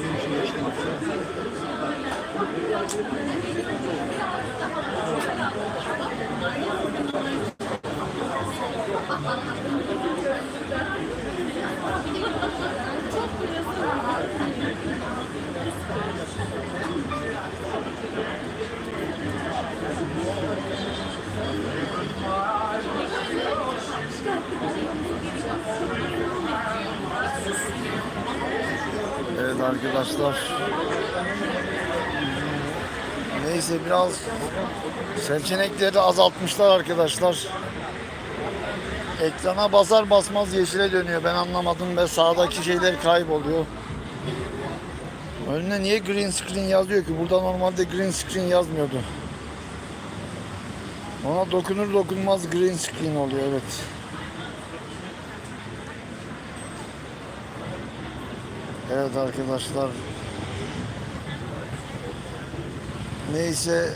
Öyle bir şey yaşamışsa. Arkadaşlar. Neyse biraz seçenekleri azaltmışlar arkadaşlar. Ekrana basar basmaz yeşile dönüyor. Ben anlamadım ve sağdaki şeyler kayboluyor. Önüne niye green screen yazıyor ki? Burada normalde green screen yazmıyordu. Ona dokunur dokunmaz green screen oluyor evet. Evet arkadaşlar. Neyse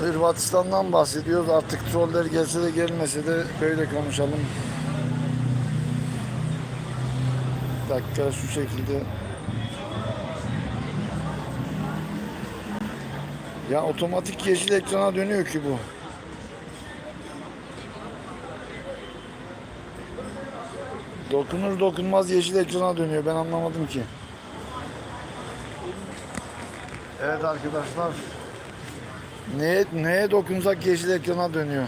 Hırvatistan'dan bahsediyoruz. Artık troller gelse de gelmese de böyle konuşalım. Bir dakika şu şekilde. Ya otomatik yeşil ekrana dönüyor ki bu. Dokunur dokunmaz yeşil ekrana dönüyor. Ben anlamadım ki. Evet arkadaşlar. Neye, neye dokunsak yeşil ekrana dönüyor.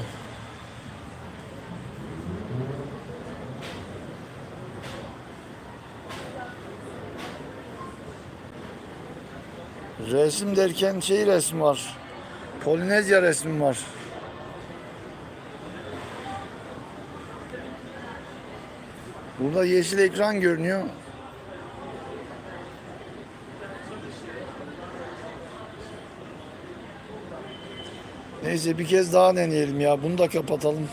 Resim derken şey resim var. Polinezya resmi var. Burada yeşil ekran görünüyor. Neyse bir kez daha deneyelim ya. Bunu da kapatalım.